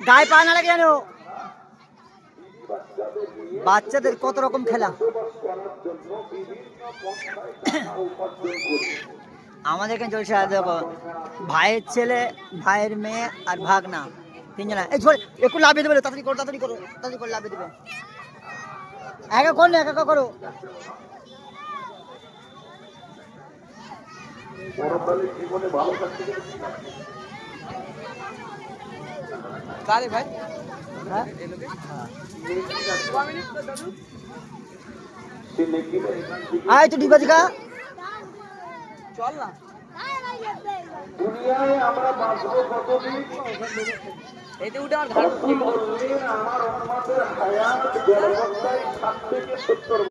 গায়ে পা না লাগে বাচ্চাদের কত রকম খেলা। আমাদের এখানে চলছে ভাইয়ের ছেলে, ভাইয়ের মেয়ে আর ভাগনা। তিনজনা এই ছোট একটু লাভিয়ে দেবে তাড়াতাড়ি করো তাড়াতাড়ি করো তাড়াতাড়ি করে লাভিয়ে দেবে। একা করো না একা করো। ভাই? হ্যাঁ? আয় তো ডিবা দিকা চল না। দুনিয়ায় আমরা বাঁচবো কতদিন? এতে উঠে আমার হায়াত দেড় ষাট থেকে সত্তর